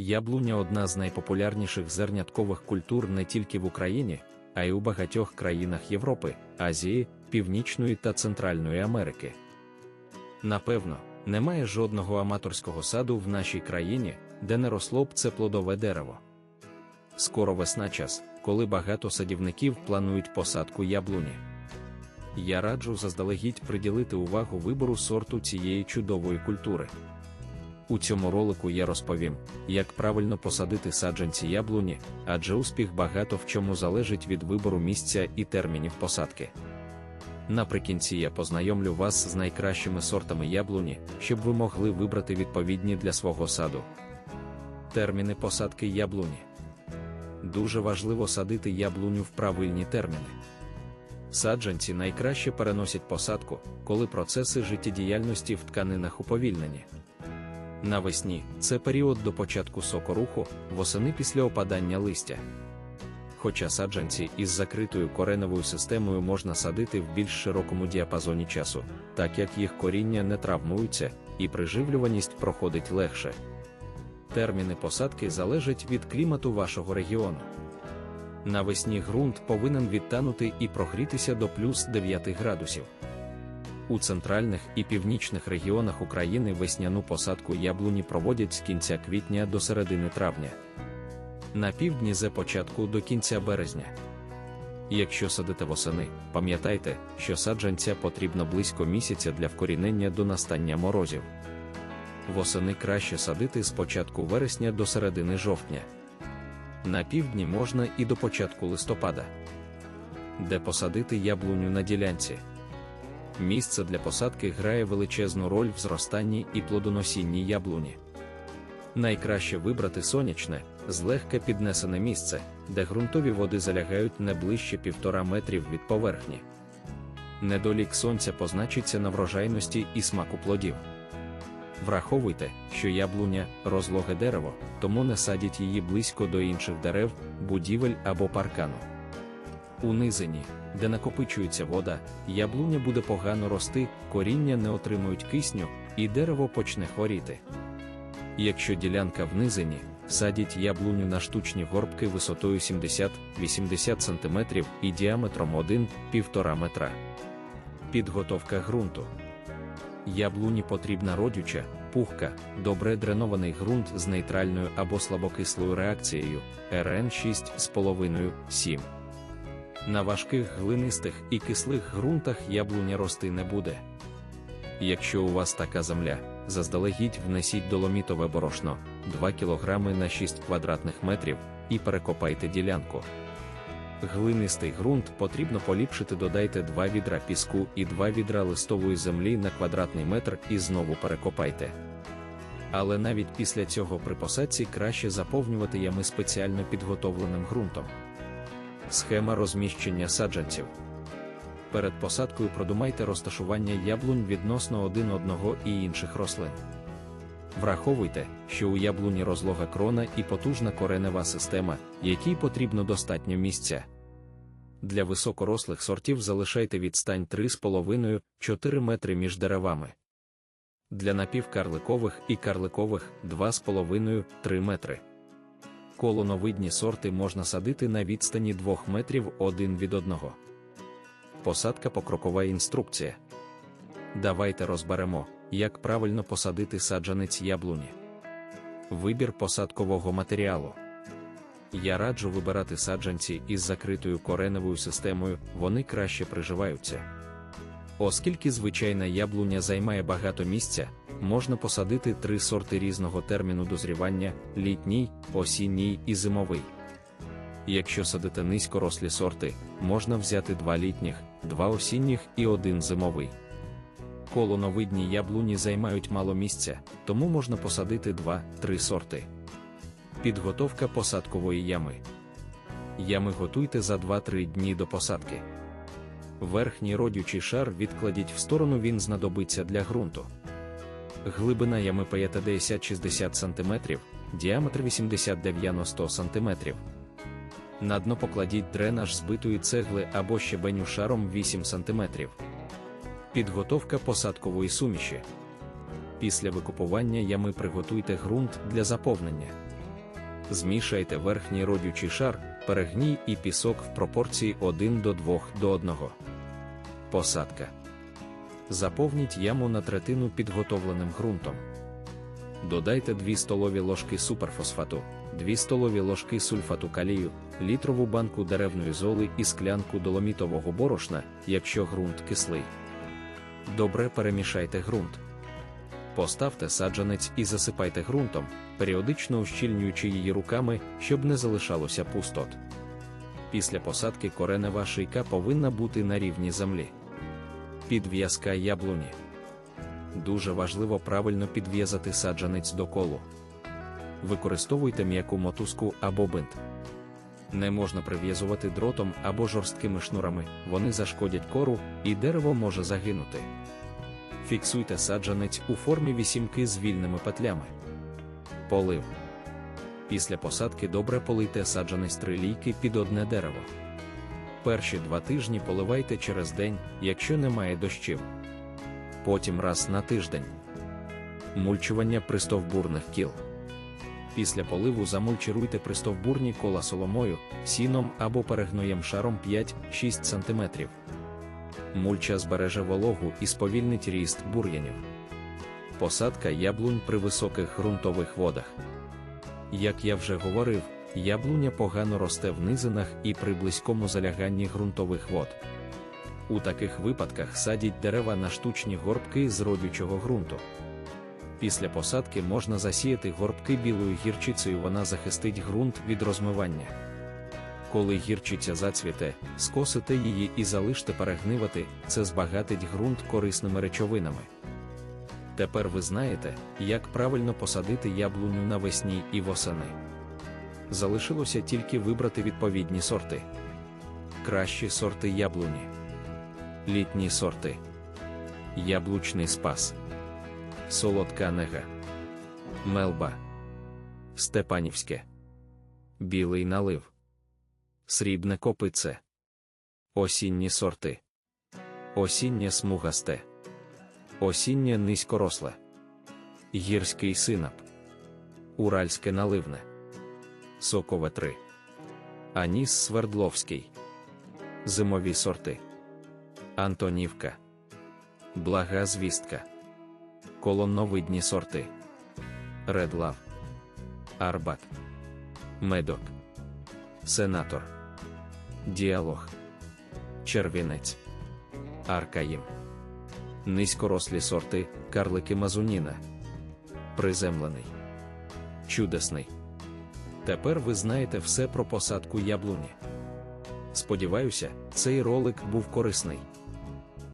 Яблуня одна з найпопулярніших зерняткових культур не тільки в Україні, а й у багатьох країнах Європи, Азії, Північної та Центральної Америки. Напевно, немає жодного аматорського саду в нашій країні, де не росло б це плодове дерево. Скоро весна час, коли багато садівників планують посадку яблуні. Я раджу заздалегідь приділити увагу вибору сорту цієї чудової культури. У цьому ролику я розповім, як правильно посадити саджанці яблуні, адже успіх багато в чому залежить від вибору місця і термінів посадки. Наприкінці я познайомлю вас з найкращими сортами яблуні, щоб ви могли вибрати відповідні для свого саду. Терміни посадки яблуні. Дуже важливо садити яблуню в правильні терміни. Саджанці найкраще переносять посадку, коли процеси життєдіяльності в тканинах уповільнені. Навесні це період до початку сокоруху, восени після опадання листя. Хоча саджанці із закритою кореневою системою можна садити в більш широкому діапазоні часу, так як їх коріння не травмуються і приживлюваність проходить легше. Терміни посадки залежать від клімату вашого регіону. Навесні ґрунт повинен відтанути і прогрітися до плюс 9 градусів. У центральних і північних регіонах України весняну посадку яблуні проводять з кінця квітня до середини травня. На півдні з початку до кінця березня. Якщо садите восени, пам'ятайте, що саджанця потрібно близько місяця для вкорінення до настання морозів. Восени краще садити з початку вересня до середини жовтня. На півдні можна і до початку листопада. Де посадити яблуню на ділянці. Місце для посадки грає величезну роль в зростанні і плодоносінні яблуні. Найкраще вибрати сонячне, злегка піднесене місце, де ґрунтові води залягають не ближче півтора метрів від поверхні. Недолік сонця позначиться на врожайності і смаку плодів. Враховуйте, що яблуня розлоге дерево, тому не садіть її близько до інших дерев, будівель або паркану. У низині, де накопичується вода, яблуня буде погано рости, коріння не отримують кисню, і дерево почне хворіти. Якщо ділянка в низині, садіть яблуню на штучні горбки висотою 70-80 см і діаметром 1-1,5 метра. Підготовка ґрунту. Яблуні потрібна родюча, пухка, добре дренований ґрунт з нейтральною або слабокислою реакцією РН 6,5-7. На важких глинистих і кислих ґрунтах яблуня рости не буде. Якщо у вас така земля, заздалегідь внесіть доломітове борошно 2 кг на 6 квадратних метрів і перекопайте ділянку. Глинистий ґрунт потрібно поліпшити, додайте 2 відра піску і 2 відра листової землі на квадратний метр і знову перекопайте. Але навіть після цього при посадці краще заповнювати ями спеціально підготовленим ґрунтом. Схема розміщення саджанців. Перед посадкою продумайте розташування яблунь відносно один одного і інших рослин. Враховуйте, що у яблуні розлога крона і потужна коренева система, якій потрібно достатньо місця. Для високорослих сортів залишайте відстань 3,5-4 метри між деревами. Для напівкарликових і карликових 2,5-3 метри. Колоновидні сорти можна садити на відстані 2 метрів один від одного. Посадка покрокова інструкція. Давайте розберемо, як правильно посадити саджанець яблуні. Вибір посадкового матеріалу. Я раджу вибирати саджанці із закритою кореневою системою, вони краще приживаються. Оскільки звичайна яблуня займає багато місця, можна посадити три сорти різного терміну дозрівання літній, осінній і зимовий. Якщо садити низькорослі сорти, можна взяти два літніх, два осінніх і один зимовий. Колоновидні яблуні займають мало місця, тому можна посадити 2-3 сорти. Підготовка посадкової ями. Ями готуйте за 2-3 дні до посадки. Верхній родючий шар відкладіть в сторону, він знадобиться для ґрунту. Глибина ями 50-60 см, діаметр 80-90 см. На дно покладіть дренаж збитої цегли або щебеню шаром 8 см. Підготовка посадкової суміші. Після викупування ями приготуйте ґрунт для заповнення. Змішайте верхній родючий шар, перегній і пісок в пропорції 1 до 2 до 1. Посадка. Заповніть яму на третину підготовленим ґрунтом. Додайте 2 столові ложки суперфосфату, 2 столові ложки сульфату калію, літрову банку деревної золи і склянку доломітового борошна, якщо ґрунт кислий. Добре перемішайте ґрунт. Поставте саджанець і засипайте ґрунтом, періодично ущільнюючи її руками, щоб не залишалося пустот. Після посадки коренева шийка повинна бути на рівні землі. Підв'язка яблуні. Дуже важливо правильно підв'язати саджанець до колу. Використовуйте м'яку мотузку або бинт. Не можна прив'язувати дротом або жорсткими шнурами, вони зашкодять кору, і дерево може загинути. Фіксуйте саджанець у формі вісімки з вільними петлями. Полив. Після посадки добре полийте саджанець три лійки під одне дерево. Перші два тижні поливайте через день, якщо немає дощів. Потім раз на тиждень. Мульчування пристовбурних кіл. Після поливу замульчируйте пристовбурні кола соломою, сіном або перегноєм шаром 5-6 см. Мульча збереже вологу і сповільнить ріст бур'янів. Посадка яблунь при високих ґрунтових водах. Як я вже говорив, яблуня погано росте в низинах і при близькому заляганні ґрунтових вод. У таких випадках садіть дерева на штучні горбки з родючого ґрунту. Після посадки можна засіяти горбки білою гірчицею, вона захистить ґрунт від розмивання. Коли гірчиця зацвіте, скосите її і залиште перегнивати, це збагатить ґрунт корисними речовинами. Тепер ви знаєте, як правильно посадити яблуню навесні і восени. Залишилося тільки вибрати відповідні сорти. Кращі сорти яблуні. Літні сорти. Яблучний спас. Солодка нега. Мелба. Степанівське. Білий налив. Срібне копице. Осінні сорти. Осіннє смугасте. Осіннє низькоросле. Гірський синап. Уральське наливне. Сокове 3. Аніс Свердловський. Зимові сорти. Антонівка. Блага звістка. Колонновидні сорти. Редлав. Арбат. Медок. Сенатор. Діалог. Червінець. Аркаїм. Низькорослі сорти, карлики Мазуніна. Приземлений. Чудесний. Тепер ви знаєте все про посадку яблуні. Сподіваюся, цей ролик був корисний.